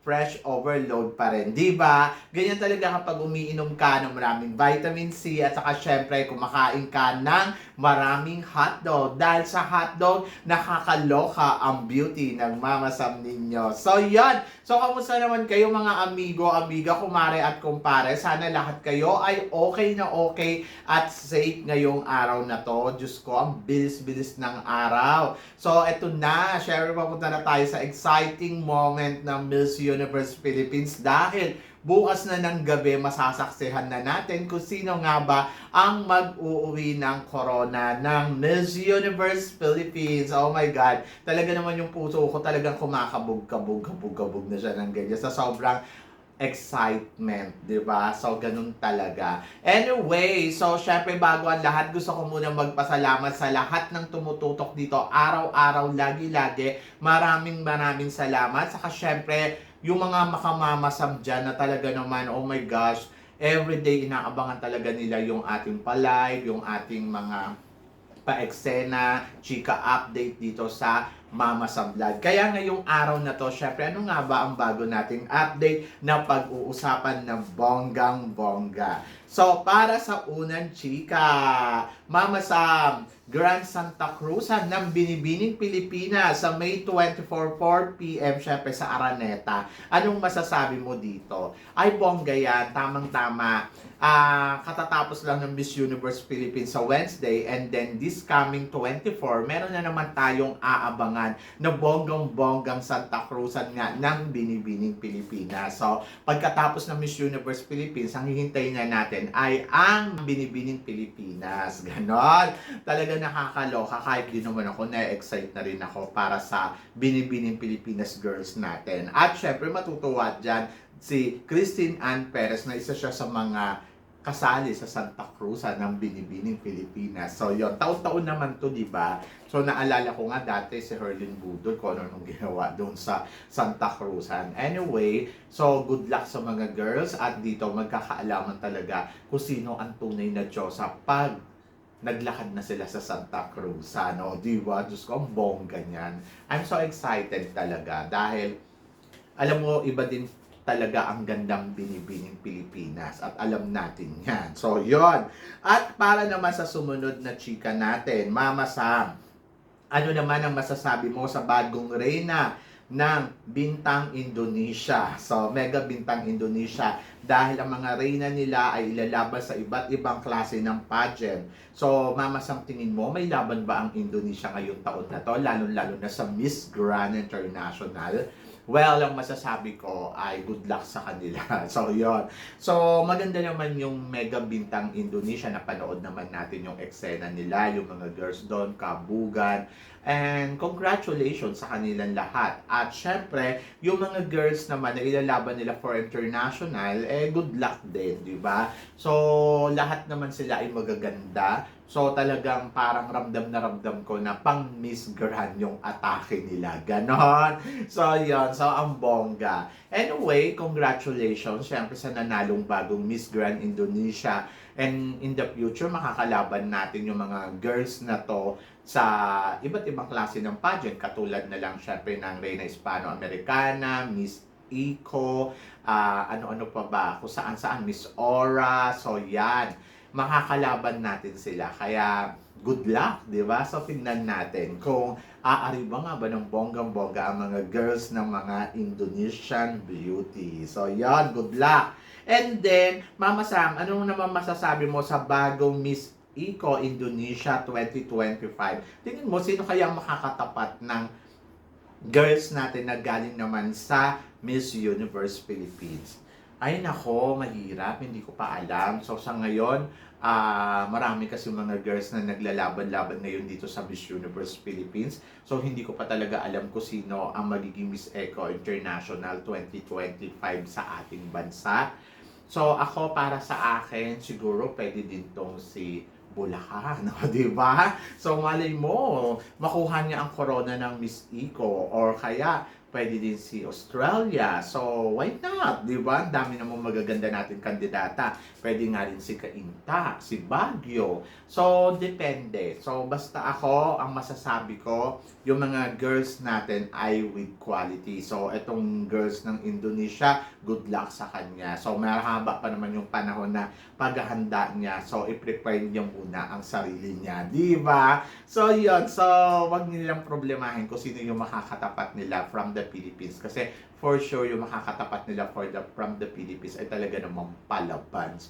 fresh overload pa rin. Di ba? Ganyan talaga kapag umiinom ka ng maraming vitamin C at saka syempre kumakain ka ng maraming hotdog. Dahil sa hotdog, nakakaloka ang beauty ng Mama Sam ninyo. So, yan. So, kamusta naman kayo mga amigo, amiga, kumare at kumpare? Sana lahat kayo ay okay na okay at safe ngayong araw na to. Diyos ko, ang bilis-bilis ng araw. So, eto na. Syempre, papunta na tayo sa exciting moment ng Miss Universe Philippines dahil bukas na ng gabi masasaksihan na natin kung sino nga ba ang mag-uuwi ng corona ng Miss Universe Philippines. Oh my God. Talaga naman yung puso ko talagang kumakabog, kabog, kabog, kabog na siya ng ganyan. Sa sobrang excitement, di ba? So, ganun talaga. Anyway, so, syempre, bago ang lahat, gusto ko muna magpasalamat sa lahat ng tumututok dito, araw-araw, lagi-lagi. Maraming maraming salamat. Saka, syempre, yung mga makamamasam dyan na talaga naman, oh my gosh, everyday inaabangan talaga nila yung ating pa-live, yung ating mga pa-eksena, chika update dito sa Mama sa Vlog. Kaya ngayong araw na to, syempre, ano nga ba ang bago nating update na pag-uusapan ng bonggang bongga? So, para sa unang chika, Mama Sam, Grand Santa Cruz ng Binibining Pilipinas sa May 24, 4pm, syempre sa Araneta. Anong masasabi mo dito? Ay, bongga yan, tamang-tama. Ah, katatapos lang ng Miss Universe Philippines sa Wednesday and then this coming 24, meron na naman tayong aabangan na bonggang-bonggang Santa Cruzan nga ng Binibining Pilipinas. So, pagkatapos ng Miss Universe Philippines, ang hihintayin na natin ay ang Binibining Pilipinas. Ganon. Talaga nakakaloka kahit di naman ako na-excite na rin ako para sa Binibining Pilipinas girls natin. At syempre matutuwa dyan si Christine Ann Perez na isa siya sa mga kasali sa Santa Cruz ng Binibining Pilipinas. So, yon taon-taon naman to, di ba? So, naalala ko nga dati si Herlin Budol kung ano nung ginawa doon sa Santa Cruzan. Anyway, so good luck sa mga girls at dito magkakaalaman talaga kung sino ang tunay na Diyosa pag naglakad na sila sa Santa Cruz. Ano, di ba? Diyos ko, ang bongga niyan. I'm so excited talaga dahil alam mo, iba din talaga ang gandang binibining Pilipinas at alam natin yan. So, yon At para naman sa sumunod na chika natin, Mama Sam, ano naman ang masasabi mo sa bagong reyna ng Bintang Indonesia? So, Mega Bintang Indonesia dahil ang mga reyna nila ay ilalaban sa iba't ibang klase ng pageant. So, Mama Sam, tingin mo, may laban ba ang Indonesia ngayong taon na to? Lalo-lalo na sa Miss Grand International. Well, ang masasabi ko ay good luck sa kanila. So, yon So, maganda naman yung Mega Bintang Indonesia. Napanood naman natin yung eksena nila, yung mga girls doon, kabugan. And congratulations sa kanilang lahat. At syempre, yung mga girls naman na ilalaban nila for international, eh good luck din, di ba? So, lahat naman sila ay magaganda. So, talagang parang ramdam na ramdam ko na pang Miss Grand yung atake nila. Ganon. So, yon So, ang bongga. Anyway, congratulations. Siyempre sa nanalong bagong Miss Grand Indonesia. And in the future, makakalaban natin yung mga girls na to sa iba't ibang klase ng pageant. Katulad na lang syempre ng Reina Hispano-Americana, Miss Eco, ah, ano-ano pa ba, kung saan-saan, Miss Aura, so yan, makakalaban natin sila. Kaya, good luck, di ba? So, tingnan natin kung aari ba nga ba ng bonggang-bongga ang mga girls ng mga Indonesian beauty. So, yan, good luck. And then, Mama Sam, ano naman masasabi mo sa bagong Miss Eco Indonesia 2025? Tingin mo, sino kaya ang makakatapat ng girls natin na galing naman sa Miss Universe Philippines? Ay nako, mahirap, hindi ko pa alam. So sa ngayon, ah marami kasi mga girls na naglalaban-laban ngayon dito sa Miss Universe Philippines. So hindi ko pa talaga alam kung sino ang magiging Miss Eco International 2025 sa ating bansa. So ako para sa akin, siguro pwede din tong si Bulacan, no? di ba? So malay mo, makuha niya ang corona ng Miss Eco or kaya pwede din si Australia. So, why not? Di ba? Ang dami namang magaganda natin kandidata. Pwede nga rin si Kainta, si Baguio. So, depende. So, basta ako, ang masasabi ko, yung mga girls natin ay with quality. So, itong girls ng Indonesia, good luck sa kanya. So, mahaba pa naman yung panahon na paghahanda niya. So, i-prepare niya muna ang sarili niya. Di ba? So, yun. So, wag nilang problemahin kung sino yung makakatapat nila from the Philippines. Kasi, for sure, yung makakatapat nila for the, from the Philippines ay talaga namang palaban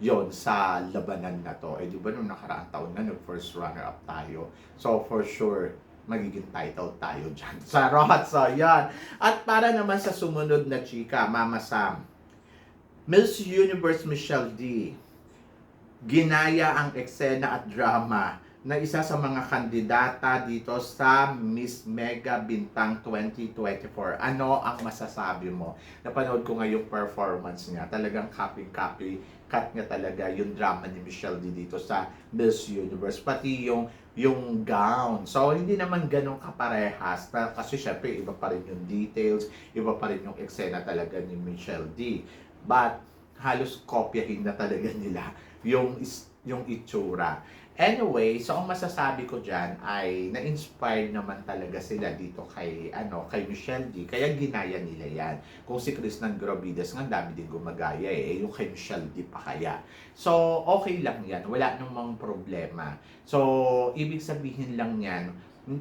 yon sa labanan na to. Eh, di ba nung nakaraang taon na, nag-first runner-up tayo. So, for sure, magiging title tayo dyan. Sarot! So, yan. At para naman sa sumunod na chika, Mama Sam, Miss Universe Michelle D. Ginaya ang eksena at drama na isa sa mga kandidata dito sa Miss Mega Bintang 2024. Ano ang masasabi mo? Napanood ko nga yung performance niya. Talagang copy-copy cut niya talaga yung drama ni Michelle D dito sa Miss Universe. Pati yung yung gown. So, hindi naman ganun kaparehas. Na- Kasi syempre, iba pa rin yung details, iba pa rin yung eksena talaga ni Michelle D. But, halos kopyahin na talaga nila yung, yung itsura. Anyway, so ang masasabi ko dyan ay na-inspire naman talaga sila dito kay ano kay Michelle D. Kaya ginaya nila yan. Kung si Chris ng Grovides nga, dami din gumagaya eh. Eh, Yung kay Michelle D pa kaya. So, okay lang yan. Wala namang problema. So, ibig sabihin lang yan,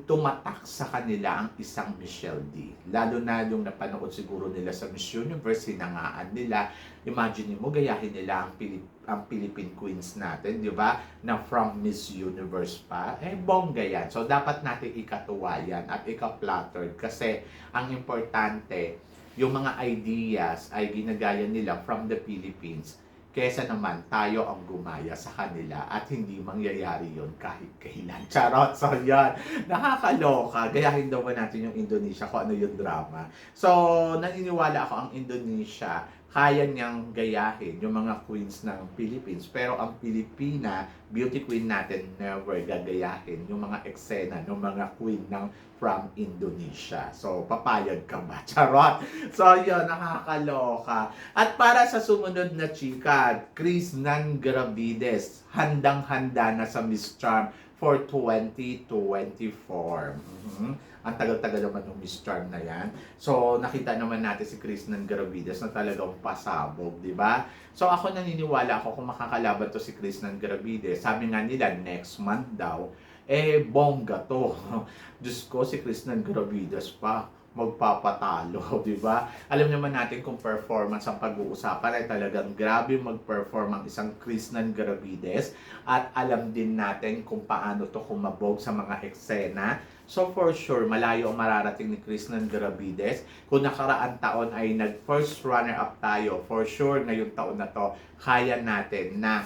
tumatak sa kanila ang isang Michelle D. Lalo na yung napanood siguro nila sa Miss Universe, hinangaan nila. Imagine mo, gayahin nila ang, Pilip, ang Philippine Queens natin, di ba? Na from Miss Universe pa. Eh, bongga yan. So, dapat natin ikatuwa yan at ika-flattered kasi ang importante, yung mga ideas ay ginagaya nila from the Philippines kesa naman tayo ang gumaya sa kanila at hindi mangyayari yon kahit kailan. Charot! So, yan. Nakakaloka. Gayahin daw ba natin yung Indonesia kung ano yung drama. So, naniniwala ako ang Indonesia kaya niyang gayahin yung mga queens ng Philippines. Pero ang Pilipina, beauty queen natin, never gagayahin yung mga eksena ng mga queen ng from Indonesia. So, papayag ka ba? Charot! So, yun, nakakaloka. At para sa sumunod na chika, Chris Nan Gravides, handang-handa na sa Miss Charm for 2024. Mhm. Ang tagal-tagal naman ng Miss Charm na yan. So, nakita naman natin si Chris ng Gravides na talagang pasabog, di ba? So, ako naniniwala ako kung makakalaban to si Chris ng Gravides. Sabi nga nila, next month daw, eh, bongga to. Diyos ko, si Chris ng Gravides pa magpapatalo, di ba? Alam naman natin kung performance ang pag-uusapan ay talagang grabe mag-perform ang isang Chris ng Gravides at alam din natin kung paano to kumabog sa mga eksena. So for sure, malayo ang mararating ni Chris ng Gravides. Kung nakaraan taon ay nag-first runner-up tayo, for sure ngayong taon na to, kaya natin na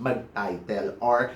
mag-title or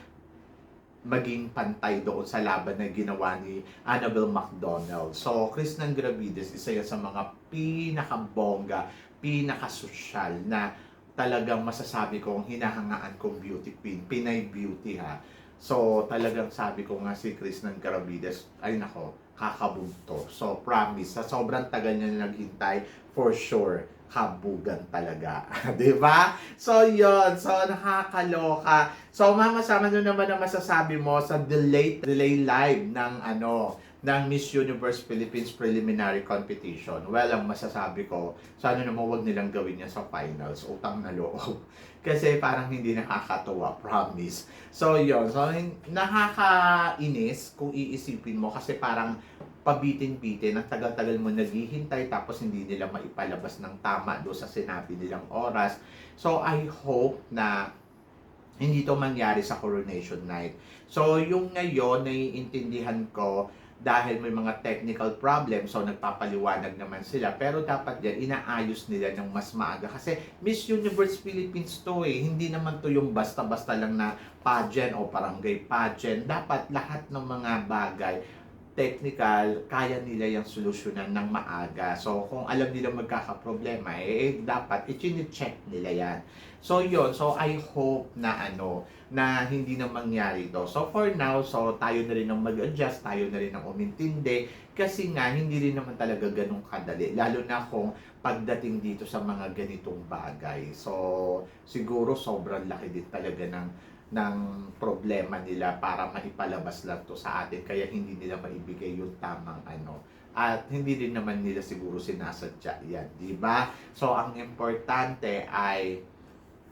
maging pantay doon sa laban na ginawa ni Annabelle McDonald. So, Chris Gravides, isa yan sa mga pinakabongga, pinakasosyal na talagang masasabi kong hinahangaan kong beauty queen. Pinay beauty ha. So, talagang sabi ko nga si Chris Gravides, ay nako, kakabugto. So, promise, sa sobrang tagal niya naghintay, for sure, kabugan talaga. 'Di ba? So, yon So, nakakaloka. So, mama, sama nyo naman ang masasabi mo sa delay, delay live ng ano, ng Miss Universe Philippines Preliminary Competition. Well, ang masasabi ko, sana naman wag nilang gawin yan sa finals. Utang na loob. Kasi parang hindi nakakatuwa, promise. So, yon So, nakakainis kung iisipin mo kasi parang pabitin-bitin, ang tagal-tagal mo naghihintay tapos hindi nila maipalabas ng tama do sa sinabi nilang oras. So, I hope na hindi to mangyari sa coronation night. So, yung ngayon, naiintindihan ko dahil may mga technical problem, so nagpapaliwanag naman sila. Pero dapat yan, inaayos nila ng mas maaga. Kasi Miss Universe Philippines to eh. Hindi naman to yung basta-basta lang na pageant o barangay pageant. Dapat lahat ng mga bagay technical, kaya nila yung solusyonan ng maaga. So, kung alam nila magkakaproblema, eh, dapat i-check nila yan. So, yun. So, I hope na ano, na hindi na mangyari to. So, for now, so, tayo na rin ang mag-adjust, tayo na rin ang umintindi, kasi nga, hindi rin naman talaga ganun kadali. Lalo na kung pagdating dito sa mga ganitong bagay. So, siguro sobrang laki din talaga ng ng problema nila para maipalabas lang to sa atin kaya hindi nila maibigay yung tamang ano at hindi din naman nila siguro sinasadya yan, di ba? So ang importante ay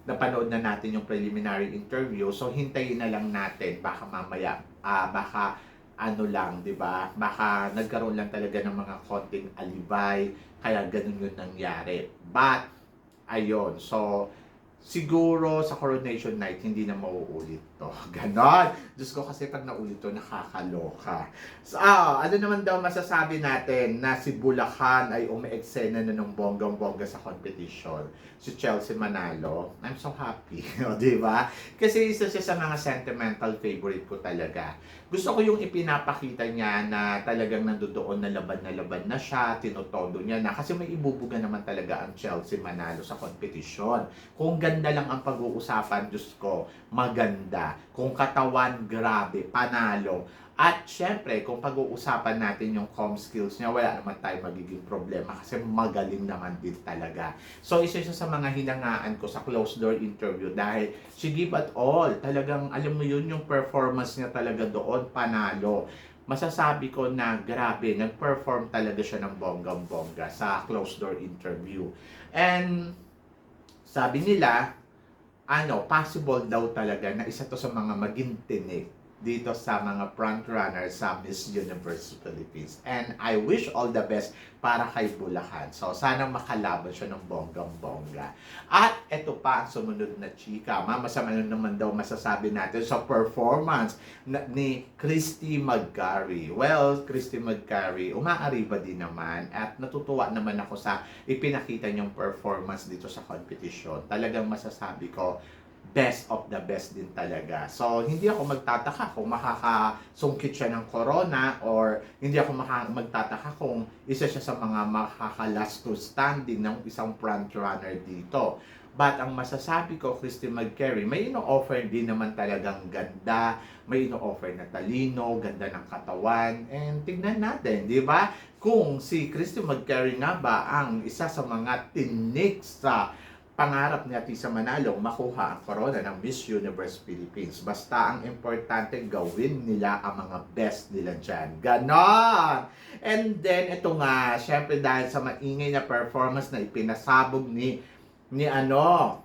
napanood na natin yung preliminary interview so hintayin na lang natin baka mamaya ah baka ano lang, di ba? Baka nagkaroon lang talaga ng mga konting alibay kaya ganun yung nangyari. But ayun, so siguro sa coronation night hindi na mauulit to. Ganon. Diyos ko kasi pag naulit to nakakaloka. So, ah, ano naman daw masasabi natin na si Bulacan ay umeeksena na ng bonggang-bongga sa competition. Si Chelsea Manalo. I'm so happy. di ba? Kasi isa siya sa mga sentimental favorite ko talaga. Gusto ko yung ipinapakita niya na talagang nandoon na laban na laban na siya, tinotodo niya na. Kasi may ibubuga naman talaga ang Chelsea Manalo sa competition. Kung ganda lang ang pag-uusapan, Diyos ko, maganda. Kung katawan, grabe, panalo. At syempre, kung pag-uusapan natin yung com skills niya, wala naman tayo magiging problema kasi magaling naman din talaga. So, isa siya sa mga hinangaan ko sa closed door interview dahil she give at all. Talagang, alam mo yun, yung performance niya talaga doon, panalo. Masasabi ko na grabe, nag-perform talaga siya ng bonggang-bongga sa closed door interview. And sabi nila, ano, possible daw talaga na isa to sa mga maging tinik dito sa mga frontrunner sa Miss Universe Philippines. And I wish all the best para kay Bulacan. So, sana makalaban siya ng bonggang-bongga. At ito pa ang sumunod na chika. Mamasama na naman daw masasabi natin sa performance ni Christy McGarry. Well, Christy McGarry, umaariba din naman at natutuwa naman ako sa ipinakita niyong performance dito sa competition. Talagang masasabi ko, best of the best din talaga. So, hindi ako magtataka kung makakasungkit siya ng corona or hindi ako magtataka kung isa siya sa mga makaka-last to standing ng isang front runner dito. But ang masasabi ko, Christy McCary, may ino-offer din naman talagang ganda, may ino-offer na talino, ganda ng katawan, and tignan natin, di ba? Kung si Christy McCary nga ba ang isa sa mga tinik sa pangarap ni Atisa Manalo makuha ang corona ng Miss Universe Philippines. Basta ang importante gawin nila ang mga best nila dyan. Ganon! And then, ito nga, syempre dahil sa maingay na performance na ipinasabog ni ni ano,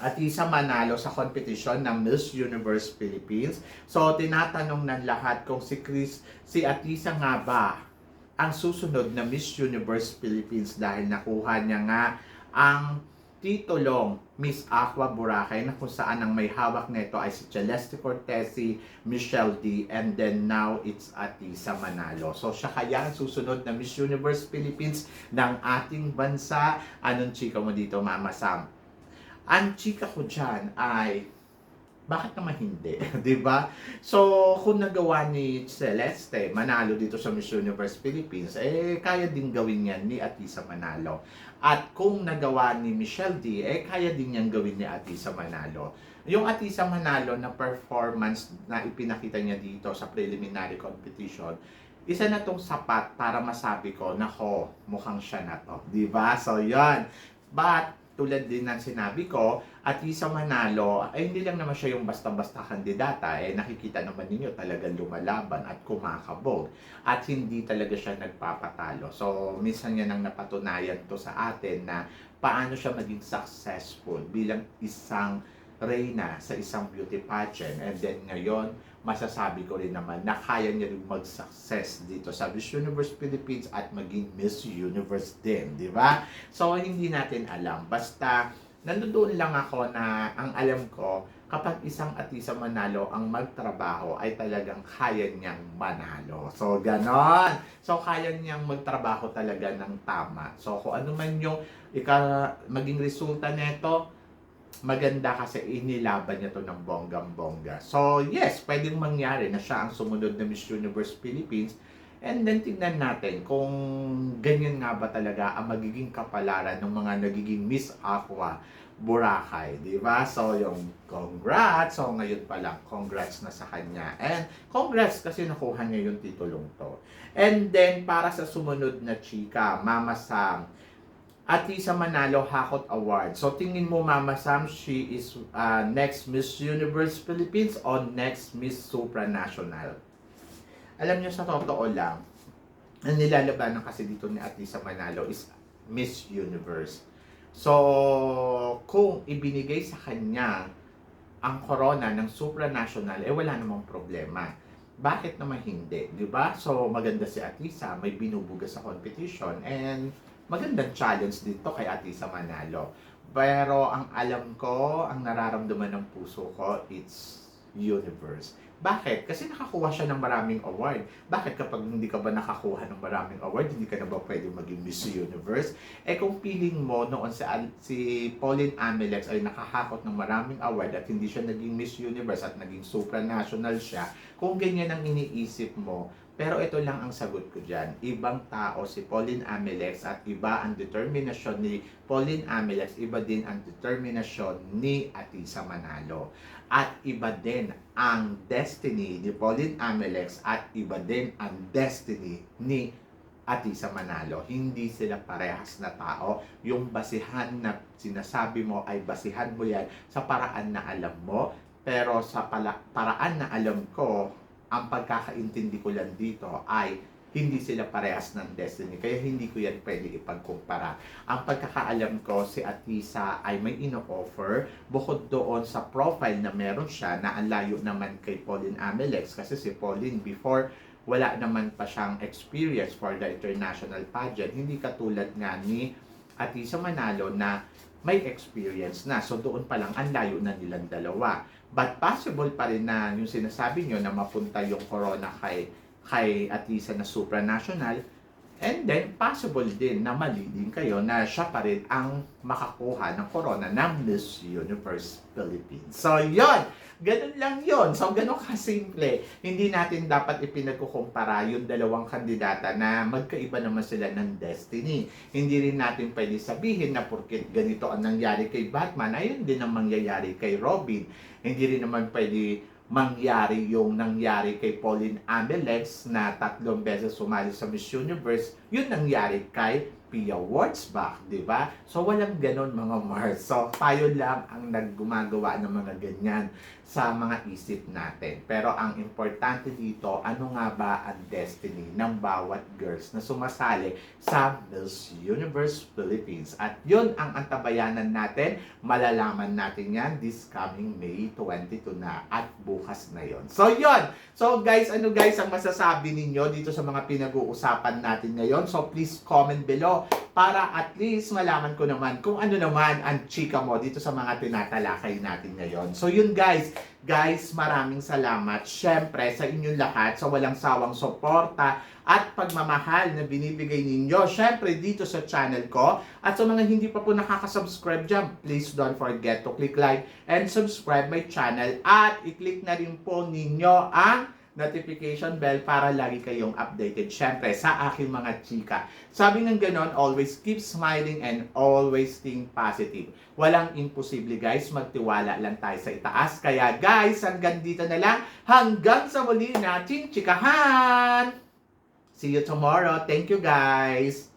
Atisa Manalo sa competition ng Miss Universe Philippines. So, tinatanong ng lahat kung si Chris, si Atisa nga ba ang susunod na Miss Universe Philippines dahil nakuha niya nga ang titulong Miss Aqua Boracay na kung saan ang may hawak nito ay si Celeste Cortesi, Michelle D, and then now it's Atisa Manalo. So siya kaya ang susunod na Miss Universe Philippines ng ating bansa. Anong chika mo dito, Mama Sam? Ang chika ko dyan ay bakit naman hindi? 'Di ba? So, kung nagawa ni Celeste manalo dito sa Miss Universe Philippines, eh kaya din gawin yan ni Atisa Manalo. At kung nagawa ni Michelle D, eh kaya din niyang gawin ni Atisa Manalo. Yung Atisa Manalo na performance na ipinakita niya dito sa preliminary competition, isa na tong sapat para masabi ko, nako, mukhang siya na to. 'Di ba? So, yan. But, tulad din ng sinabi ko, at isa manalo, ay hindi lang naman siya yung basta-basta kandidata, eh nakikita naman ninyo talagang lumalaban at kumakabog. At hindi talaga siya nagpapatalo. So, minsan yan ang napatunayan to sa atin na paano siya maging successful bilang isang reyna sa isang beauty pageant. And then ngayon, masasabi ko rin naman na kaya niya rin mag-success dito sa Miss Universe Philippines at maging Miss Universe din, di ba? So, hindi natin alam. Basta, nandoon lang ako na ang alam ko, kapag isang atisa manalo ang magtrabaho ay talagang kaya niyang manalo. So, ganon. So, kaya niyang magtrabaho talaga ng tama. So, kung ano man yung ika, maging resulta nito, maganda kasi inilaban niya to ng bonggang-bongga. So, yes, pwedeng mangyari na siya ang sumunod na Miss Universe Philippines. And then, tignan natin kung ganyan nga ba talaga ang magiging kapalaran ng mga nagiging Miss Aqua Boracay, di ba? So, yung congrats. So, ngayon pa lang, congrats na sa kanya. And congrats kasi nakuha niya yung titulong to. And then, para sa sumunod na chika, Mama Sam, Ati sa Manalo Hakot Award. So, tingin mo, Mama Sam, she is uh, next Miss Universe Philippines o next Miss Supranational? Alam niyo, sa totoo lang, ang nilalabanan kasi dito ni sa Manalo is Miss Universe. So, kung ibinigay sa kanya ang corona ng supranational, eh wala namang problema. Bakit naman hindi? Di ba? So, maganda si Atisa, may binubuga sa competition, and magandang challenge dito kay Atisa Manalo. Pero ang alam ko, ang nararamdaman ng puso ko, it's universe. Bakit? Kasi nakakuha siya ng maraming award. Bakit kapag hindi ka ba nakakuha ng maraming award, hindi ka na ba pwede maging Miss Universe? Eh kung feeling mo noon si, si Pauline Amelex ay nakahakot ng maraming award at hindi siya naging Miss Universe at naging supranational siya, kung ganyan ang iniisip mo, pero ito lang ang sagot ko dyan. Ibang tao si Pauline Amelex at iba ang determinasyon ni Pauline Amelex, iba din ang determinasyon ni Atisa Manalo. At iba din ang destiny ni Pauline Amelex at iba din ang destiny ni Atisa Manalo. Hindi sila parehas na tao. Yung basihan na sinasabi mo ay basihan mo yan sa paraan na alam mo. Pero sa pala, paraan na alam ko, ang pagkakaintindi ko lang dito ay hindi sila parehas ng destiny. Kaya hindi ko yan pwede ipagkumpara. Ang pagkakaalam ko, si Atisa ay may ino-offer bukod doon sa profile na meron siya na ang layo naman kay Pauline Amelex. Kasi si Pauline before wala naman pa siyang experience for the international pageant. Hindi katulad nga ni Atisa Manalo na may experience na. So doon pa lang ang layo na nilang dalawa. But possible pa rin na yung sinasabi nyo na mapunta yung corona kay kay Atisa na supranational and then possible din na mali din kayo na siya pa rin ang makakuha ng corona ng Miss Universe Philippines. So, yon Ganun lang yon So, ganun kasimple. Hindi natin dapat ipinagkukumpara yung dalawang kandidata na magkaiba naman sila ng destiny. Hindi rin natin pwede sabihin na porket ganito ang nangyari kay Batman, ayun din ang mangyayari kay Robin. Hindi rin naman pwede mangyari yung nangyari kay Pauline Amelex na tatlong beses sumali sa Miss Universe, yun nangyari kay Pia Wurtzbach, di ba? So, walang ganon mga Mars. So, tayo lang ang naggumagawa ng mga ganyan sa mga isip natin. Pero ang importante dito, ano nga ba ang destiny ng bawat girls na sumasali sa Miss Universe Philippines? At yun ang antabayanan natin. Malalaman natin yan this coming May 22 na at bukas na yon. So, yun! So, guys, ano guys ang masasabi ninyo dito sa mga pinag-uusapan natin ngayon? So, please comment below para at least malaman ko naman kung ano naman ang chika mo dito sa mga tinatalakay natin ngayon. So yun guys, guys maraming salamat. Syempre sa inyong lahat sa walang sawang suporta at pagmamahal na binibigay ninyo syempre dito sa channel ko. At sa mga hindi pa po nakaka-subscribe dyan, please don't forget to click like and subscribe my channel. At i-click na rin po ninyo ang notification bell para lagi kayong updated. Siyempre, sa aking mga chika. Sabi ng ganon, always keep smiling and always think positive. Walang imposible guys, magtiwala lang tayo sa itaas. Kaya guys, hanggang dito na lang. Hanggang sa muli natin chikahan! See you tomorrow. Thank you guys!